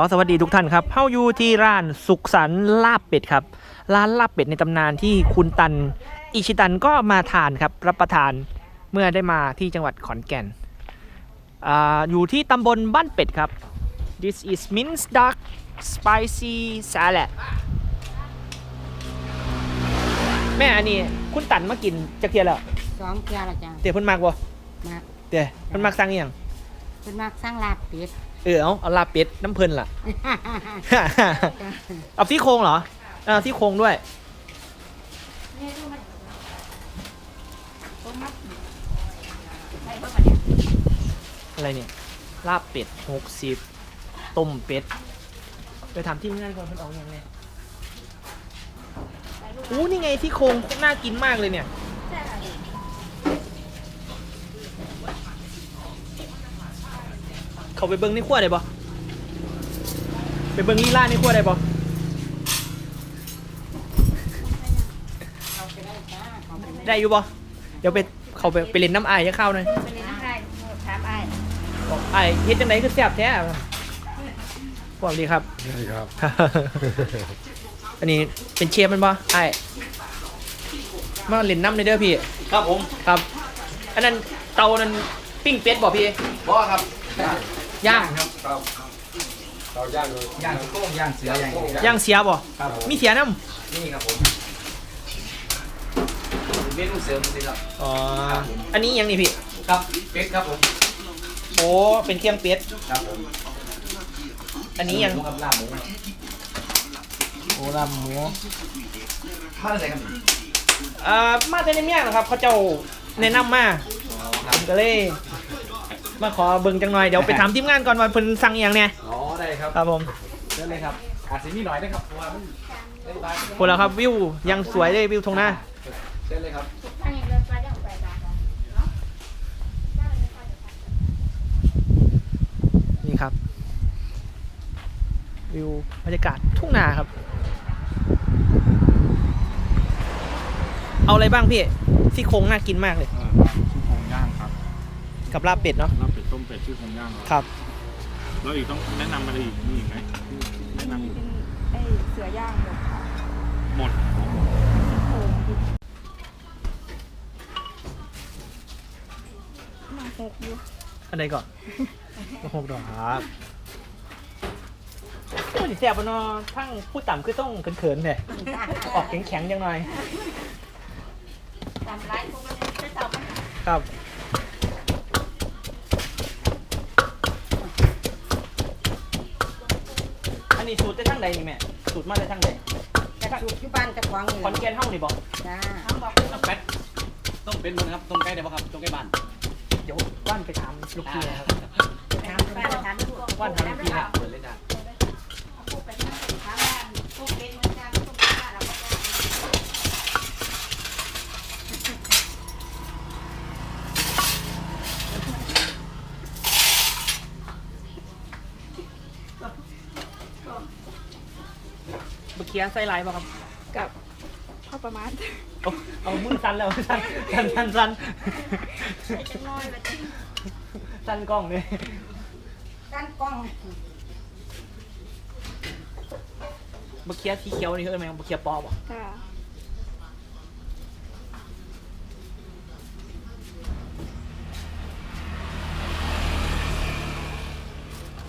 ขอสวัสดีทุกท่านครับเฮาอยู่ที่ร้านสุขสันต์ลาบเป็ดครับ ร้านลาบเป็ดในตำนานที่คุณตัน อิชิตันก็มาทานครับรับประทานเมื่อได้มาที่จังหวัดขอนแก่นอาอยู่ที่ตำบลบ้านเป็ดครับ this is minced duck spicy salad แม่อันนี้คุณตันมากินจะเทียแล้วสองเที่ยวละจ้ะเดี๋ยวเพิ่นมากบ่มาเดี๋ยวเพิ่นมากสั่งอหย่างเป็นมากสร้างลาบเป็ด เออเอาเอาลาบเป็ดน้ำเพิ่นล่ะ เอาซี่โครงเหรอเออซี่โครงด้วยอะไรเนี่ย ลาบเป็ดหกสิบต้มเป็ดไปถามที่งานก่อนเพิ่นเอาอย่างไงอู้นี่ไงที่โครงน่ากินมากเลยเนี่ย เขาไปเบิ้งในขั้วได้ปะไปเบิ้งลีลาในขั้วได้ปะได้อยู่ปะเดี๋ยวไปเขาไปไปเล่นน้ำอายจะเข้าหน่อยไปเลยนะคะถามไอ้บอกไอ้ายเฮ็ดจังไดคือแซ่บแท้สวัสดีครับใช่ครับ อันนี้เป็นเชฟมันปะไอ้ายมาเล่นน้ำในเด้อพี่ ครับผม ครับ อันนั้นเตานั้นปิ้งเป็ดบอกพี่พ่อครับ ย่างครับครับเตาย่างเลยย่างโก้งย่างเสือย่างย่างเสียบ่ครับผมมีเสียน้นี่ครับผมเมนูเสริมสิครับำอ๋ออันนี้ยังนี่พี่ครับเป็ดครับผมโอ้เป็นเครื่องเป็ดครับผมอันนี้ยังหมูกับลาบหมูโอ้ลาบหมูมาอะไรครับอ่ามาแต่ในเมียงนะครับเขาเจ้าแนะนำมาอ๋อคผรับมก็เลย มาขอเบิ่งจังหน่อยเดี๋ยวไปถามทีมงานก่อนว่าเพิ่นสั่งอหย่างเนี่ยอ๋อได้ครับครับผมเชิญเลยครับอาจจะมีหน่อยนะครับเพราะว่ามันได้บ้างพวกเราครับวิวยังสวยเลยวิวทงหน้าเชิญเลยครับทางนี้เลยไปได้ไปบ้านเนาะนี่ครับ วิวบรรยากาศทุ่งนาครับ เอาอะไรบ้างพี่ซี่โครงน่ากินมากเลย อ่าชื่อโครงย่างครับ กับลาบเป็ดเนาะลาบเป็ดต้มเป็ดชื่อโครงย่างครับครับแล้วอีกต้องแนะนำอะไรอีกมีอีกไหมแนะนำอีกไอเสือย่างหมดค่ะหมดโอ้มาหกอยู่อันใดก่อนโอ้โหดอกครับพูดแซ่บปะเนาะทั้งพูดต่ำคือต้องเขินๆเลยออกแข็งๆจังหน่อยทำร้ายพวกมันจะตอบมันครับ นนี้สูตรได้ทั้งใดนี่แม่สูตรมาได้ทั้งใดแค่ครับสูตรอยู่บ้านจะขวางนี่ขอนแก่นเฮ้านี่บอกจ้าต้องเป็ดต้องเป็นมันครับต้องใกล้ได้ป่ะครับต้องใกล้บ้านเดี๋ยวว่านไปถามลูกพี่นะครับ ถามบ้านถามทุกคน ว่านถามลูกพี่นะเปิดเลยจ้ะ พวกเป็นนักศึกษาบ้านพวกเป็นเหมือนกันพวกเป็นบ้านเราก็ได้ เมื่อกี้ไส้ลายป่ะครับกับพอประมาณเอาเอามือสั่นแล้วสั่นสั่นสั่นสั่นน้อยละที่สั่นกล้องเลยด้านกล้องเมื่อกี้สีเขียวนี่คืออะไรเมื่อกี้ปอบ่ค่ะ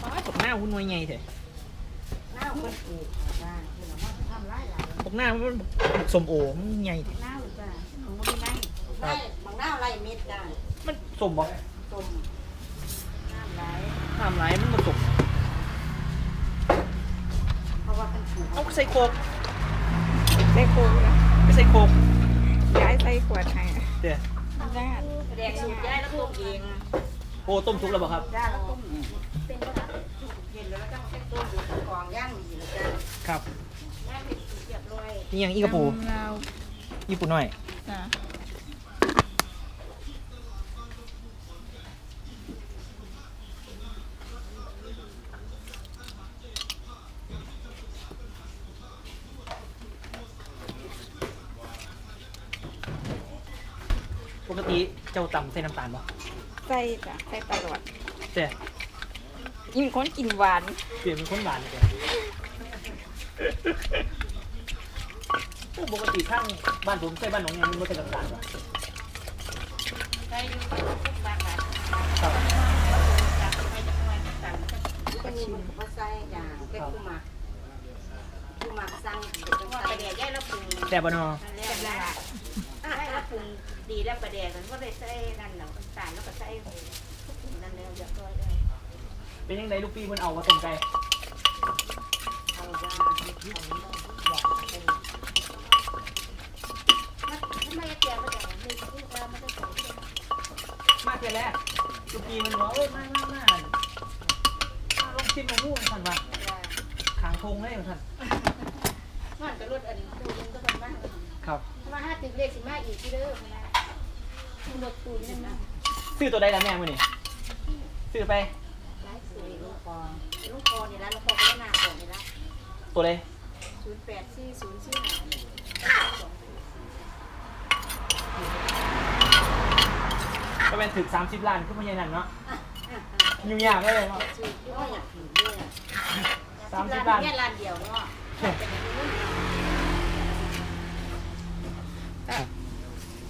ปอตกหน้าหุ่นไว้ไงเถอะหน้าคนอื่นจ้าคือเราว่าทำร้ายหลายตกหน้ามันบักสมโอมันไงเถอะหน้าหรือจ้าของมันไม่ได้บางหน้าไรเม็ดจ้ามันสมบ่ต้มน้ำไหลทำไรมันผสมเพราะว่าเป็นถูกเอาใส่โคกใส่โค้งนะไม่ใส่โคกย้ายใส่ขวดให้เดี๋ยวย่างแดกสูตรย้ายแล้วต้มเองโอ้ต้มทุกแล้วบ่ครับย่าแล้วต้มเป็นก็ได้เห็นแล้วต้องเช็คต้มดูกองย่างดีนะจ้าครับ นี่ยังอีกระปูเราญี่ปุ่นหน่อยจ้ะปกติเจ้าต่ำใส่น้ำตาลบ่ใส่จ้ะใส่ตลอดแต่ยิ่งคนกินหวานเปลี่ยนเป็นคนหวานเลย ปกติข้างบ้านผมใช่บ้านหนองยังมันไม่ใช่กระดานวะใส่อยู่ทุกบางบาทครับจับไปจับมาจับก็ชิมมาใส่อย่างเป็นกุ้งหมักกุมักสั่งว่าประเดี๋ยวแยกแล้วปรุงแต่บนอนั่นและนั่นแล้วปรุงดีแล้วประเดี๋ยวก็เลยใส่นั่นเนาะตาลแล้วก็ใส่นั่นแล้วเรียบร้อยเลยเป็นยังไงลูกพี่มันเอามาต้มไก่เอาว่า อีกที่เด้อนะลดตูนึงนะซื้อตัวใดล่ะแม่มื่อนี่ซื้อไปร้ายสี่ลูกคอลูกคอนี่ละลูกคอก็หน้าของนี่ละตัวใดศูนย์แปดสี่ศูนย์สี่ห้าก็เป็นถึง30 ล้านขึ้นมาใหญ่นั่นเนาะยุ่งยากเลยเนาะชื่อก็อยากถือด้วยสามสิบล้านแค่ล้านเดียวเนาะ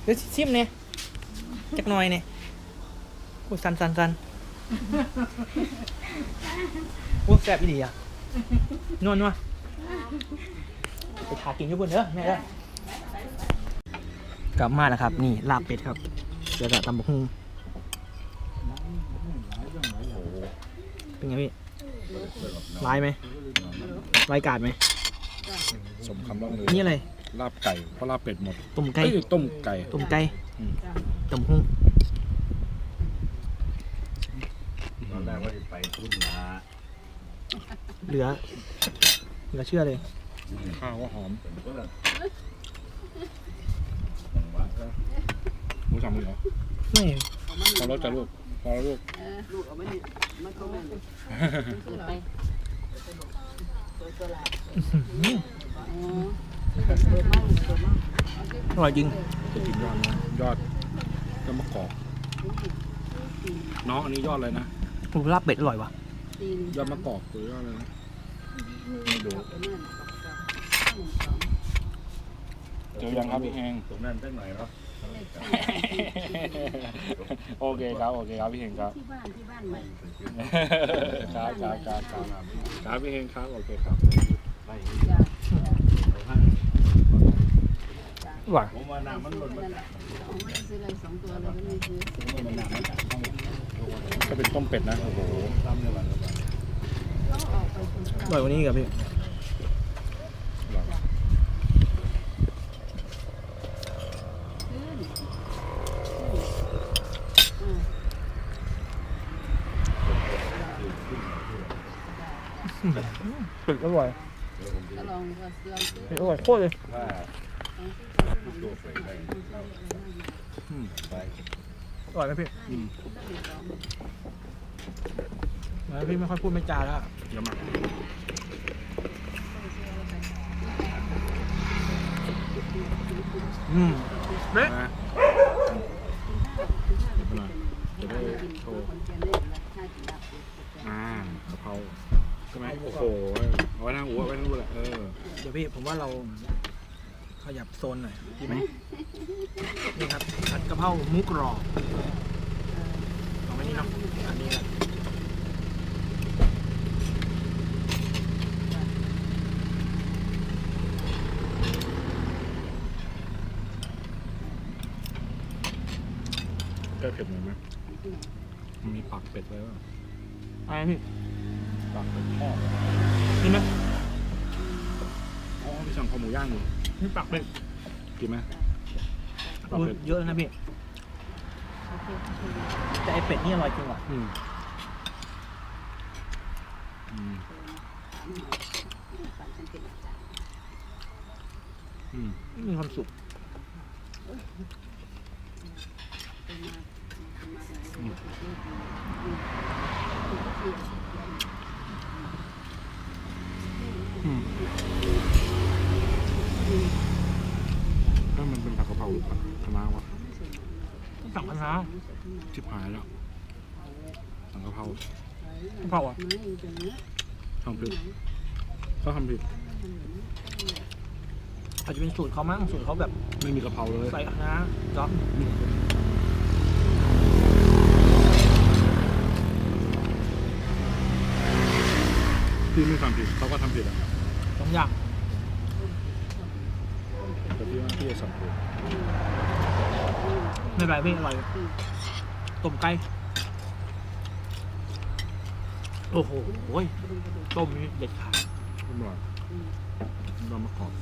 ดี๋ยวชิมเนี่ยจักหน่อยเนี่ยโอ้สันสันสันโอ้แซ่บอีดีอะนวลนัวไปขากินญี่ปุ่นเด้อแม่เด้อกลับมาแล้วครับ นี่ลาบเป็ดครับเดี๋ยวจะตำบักหุ่งเป็นไงพี่ลายไหมลายกาดไหมสมคำล่ำลือนี่อะไร ลาบไก่เพราะลาบเป็ดหมดต้มไก่เอ้ยต้มไก่ ต้มไก่อืม ต้มหุ่งตอนแรกว่าจะไปพุ่นนาเหลือเหลือเชื่อเลย ข้าวก็หอมเป็นก็หมูสับหมูเหรอไม่พอรสจะลูกพอแล้วลูก อร่อยจริงจะกินยอดนะยอดยอดมะกอกน้องอันนี้ยอดอะไรนะผมลาบเป็ดอร่อยว่ะยอดมะกอกหรือยอดอะไรนะไม่ดูเจอยังครับพี่แหงตรงนั้นตั้งหน่อยเนาะโอเคครับโอเคครับพี่เฮงครับที่บ้านที่บ้านใหม่ครับครับครับครับครับพี่เฮงครับโอเคครับ ไม่อร่อยผมว่าน้ำมันหล่นมาจากซื้ออะไรสองตัวเลยก็ไม่ซื้อมันน้ำมาจากห้องก็เป็นต้มเป็ดนะ โอ้โหอร่อยกว่านี้กับพี่เป็ดอร่อย ก็ลองก็ลองซื้อเป็ดอร่อยโคตรเลยว่าตัวเฟรได้ไปอร่อยไหมพี่อืมแล้วพี่ไม่ค่อยพูดไม่จาแล้วเยอะมาอืมเบ๊ะนะเดี๋ยวไปหน่อยจะได้โชว์อ่ากะเพราใช่ไหมโอ้โห ว้นั่งหัวไว้นั่งดูแหละเออเดี๋ยวพี่ผมว่าเราขยับโซนหน่อยดีไหมนี่ครับผัดกะเพราหมุกรอบเอาไว้นี่เนาะอันนี้นะแก้เผ็ดหน่อยไหมมันมีปักเป็ดไว้ป่ะอะไรพี่ปักเป็ดทอด นี่ไห มูย่างอยู่นี่ปักเป็ดกินไหมปักอุ๊ยเป็ดเยอะแล้วนะพี่แต่ไอเป็ดนี่อร่อยจริงว่ะอืมอืมอืมมีความสุขอืมถ้ามัน เป็นผักกะเพราหรือผักคะน้าวะสั่งคณะชิบหายแล้วสั่งกะเพราเผาอะทำผิดเขาทำผิดอาจจะเป็นสูตรเขามั้งสูตรเขาแบบ ไม่มีกะเพราเลยใส่นะจ๊อบพี่ไม่ทำผิดเขาก็ทำผิดอะสองอย่าง แต่พี่ว่าพี่จะสั่งผิดไม่เป็นไรพี่อร่อยต้มไก่โอ้โหต้มนี่เด็ดขาดอร่อยเรามากรอบ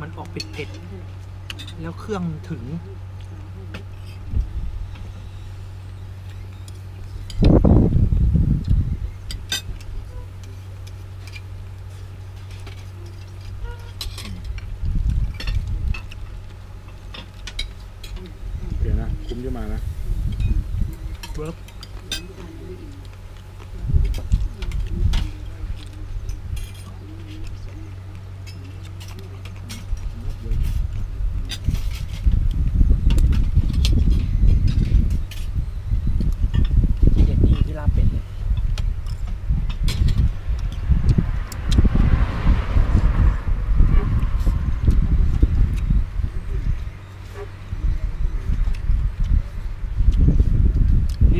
มันออกเผ็ดๆแล้วเครื่องถึง โอเคนะคุ้มที่มานะ เวิร์กที่เด็ดนี่ที่ลาบเป็ดเลย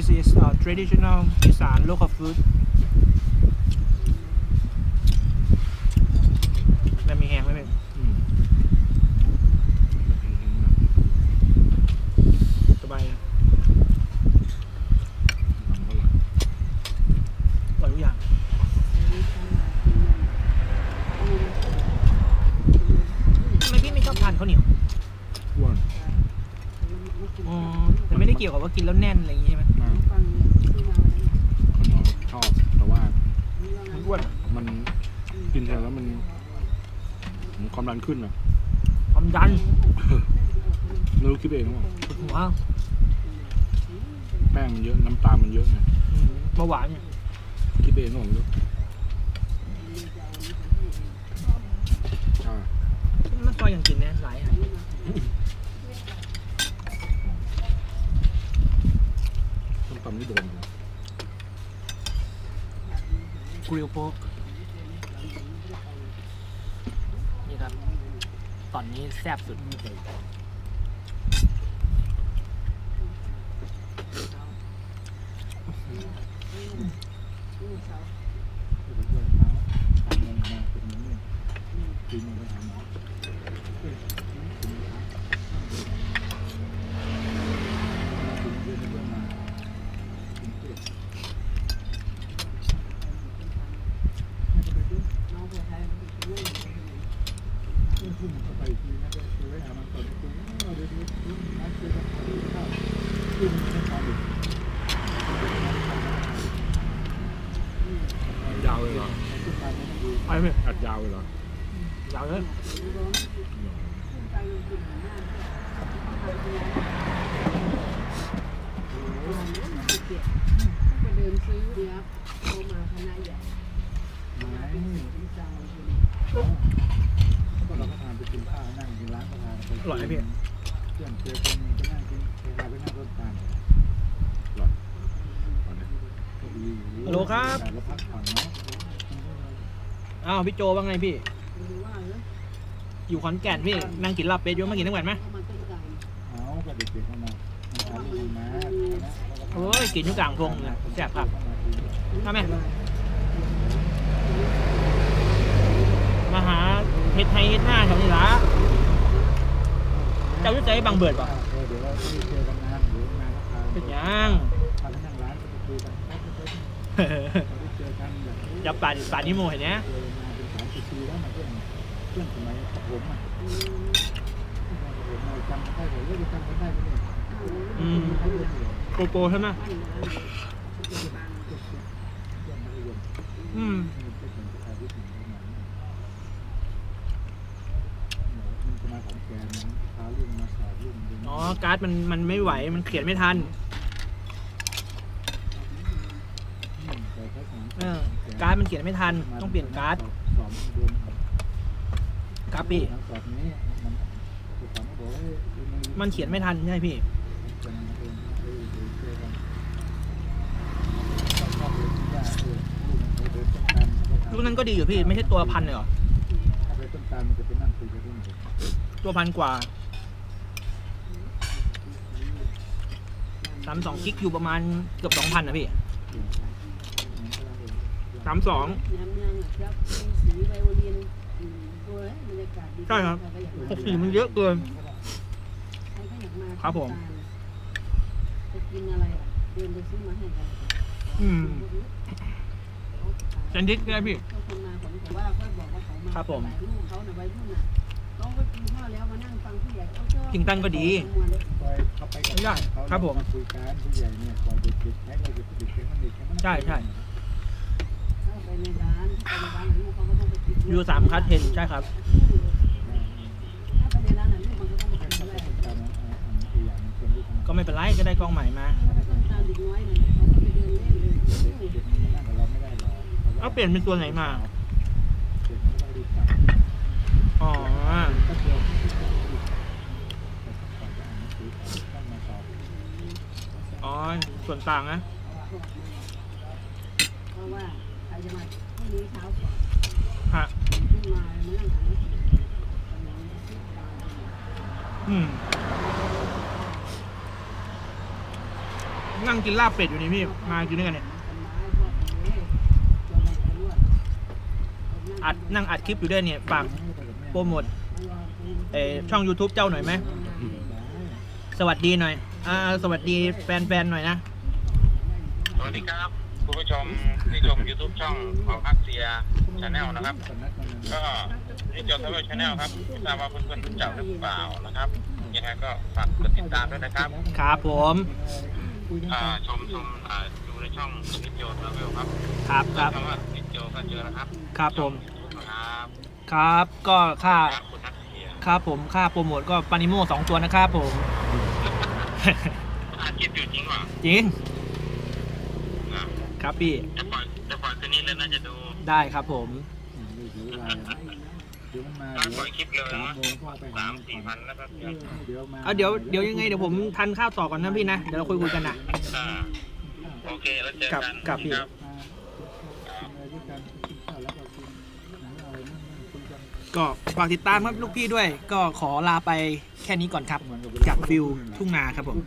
This is uh, traditional Isan local food มันมีแห้งไหมเป็นอืมสบายนะทำอร่อยอร่อยทุกอย่าง ทำไมพี่ไม่ชอบทานข้าวเหนียวอ้วนอ๋อแต่ไม่ได้เกี่ยวกับว่ากินแล้วแน่นอะไรอย่างงี้ใช่ไหม มากข้าวเหนียวชอบแต่ว่า มันอ้วน มันกินแทนแล้วมันมันความ ดันขึ้นอะความดันไม่รู้คิดเองหรือเปล่าปวดหัวแป้งมันเยอะน้ำตาลมันเยอะไงอืมเบาหวานเนี่ยคิดเองหรือเปล่าไม่รู้ใช่มันซอยอย่างกินเนี่ยหลายอย่างต้มตำนี่โดนเลยกริลโป๊กนี่ครับ ก่อนนี้แซ่บสุดยาวเลยเหรอ ไปไหม อัดยาวเลยเหรอยาวเลย ไปเดินซื้อเดี๋ยวโทรมาคณะใหญ่ ก็เราก็ทานไปกินข้าวนั่งกินร้านก็ทาน อร่อยไหมพี่ เพื่อนเจอคนนึงก็นั่งกินเวลาไปนั่งรถตาม ตอนนี้ ก็ดีอยู่ ฮัลโหลครับ แต่เราพักผ่อนเนาะ อ้าวพี่โจว่าไงพี่อยู่ขอนแก่นพี่นั่งกินลาบเป็ดอยู่มากินทั้งวันไหมเอากับเด็กๆเข้ามามาหาลูกมาคณะโอ้ยกินอยู่กลางทงเลยแซ่บครับมาไหมมาหาเฮ็ดไทยเฮ็ดหน้าแถวนี้ละเจ้าอยู่ใจบางเบิดป่ะเออเดี๋ยวเราไม่ได้เจอกันนานเดี๋ยวมาแล้วพาเป็นหยังพาไปนั่งร้านก็ไปคุยกันแป๊บเดียวเราได้เจอกันแบบเออจับป่านป่านนิโมเห็นไหมเจอมาเป็นสามสิบปีแล้วมาเพื่อน เพื่อนสมัยประถมอะเพื่อนประถมเราจำได้เลยว่จำได้ไหมเนี่ยอืมโกโก้ใช่ไหมอืมอ๋อ การ์ดมันมันไม่ไหว มันเขียนไม่ทันการ์ดมันเขียนไม่ทัน ต้องเปลี่ยนการ์ด กราฟพี่ มันเขียนไม่ทันใช่พี่รุ่นนั้นก็ดีอยู่พี่ ไม่ใช่ตัวพันเลยหรอตัวพันกว่าสามสองคลิกอยู่ประมาณเกือบสองพันนะพี่สามสอง ใช่ครับใคก็อยากหมากสีมันเยอะเกินใครก็อยากมาครับผมจะกินอะไรอะเดินไปซื้อมาให้กันอืมแซนด์วิชได้พี่เขาคนมาผมแต่ว่าเขาบอกว่าเขามาครับผมหลายลูกเขาน่ะไว้รุ่นน่ะเขาก็กินข้าวแล้วมานั่งฟังผู้ใหญ่เขาชอบจริงตั้งก็ดีคอยเข้าไปกับได้เขาครับผมาคุยกันผู้ใหญ่เนี่ยคอยเด็กๆให้เราเด็กๆเด็กๆมันเด็กๆมันใช่ใช่ อยู่สามคัสเทนใช่ครับ ก็ไม่เป็นไรก็ได้กล้องใหม่มาเอยเนี่ยเขาเปลี่ยนเป็นตัวไหนมา อ๋ออ๋อ ส่วนต่างนะเพราะว่า จะมาพรุ่งนี้เช้าสอบฮะขึ้นมามานั่งอ่านหนังสือสมองคิดตามอืม นั่งกินลาบเป็ดอยู่นี่พี่ มากินด้วยกันเนี่ยต้นไม้พวกนี้ตัวอะไรตัวรวดอัดนั่งอัดคลิปอยู่ด้วยเนี่ยฝากโปรโมทเออช่อง YouTube เจ้าหน่อยไหม สวัสดีหน่อย อ่า สวัสดีแฟนๆหน่อยนะ สวัสดีครับ คุณผู้ชมที่ชม YouTube ช่องของพักเซียชาแนลนะครับ ก็นี่จอทาวเวอร์ชาแนลครับไม่ทราบว่าเพื่อนๆรู้จักหรือเปล่านะครับ ยังไงก็ฝากกดติดตามด้วยนะครับครับผมอ่าชมชมอ่าดูในช่องนิโจทาวเวลครับ ครับครับคำว่านิโจก็เจอนะครับครับผม ครับครับก็ค่าครับคุณพักเซียครับผมค่าโปรโมทก็ปานิโมสองตัวนะครับผมอาคลิปอยู่จริงป่ะจริงอ่า ครับพี่จะปล่อยจะปล่อยคืนนี้เลยน่าจะดูได้ครับผมเดี๋ยวมันมาถ้าปล่อยคลิปเลยสามนะโมงก็เอาไปสามสี่พันแล้วก็เดี๋ยวมาเอาเดี๋ยวเดี๋ยวยังไงเดี๋ยวผมทานข้าวต่อก่อนนะพี่นะเดี๋ยวเราคุยคุยกันนะอ่าโอเคแล้วเจอครับกันครับพี่ครับอะไรด้วยกันกินข้าวแล้วก็กินหนังอะไรนั่นนั่นคุยกันก็ฝากติดตามครับลูกพี่ด้วย ก็ขอลาไปแค่นี้ก่อนครับจากฟิลทุ่งนาครับผม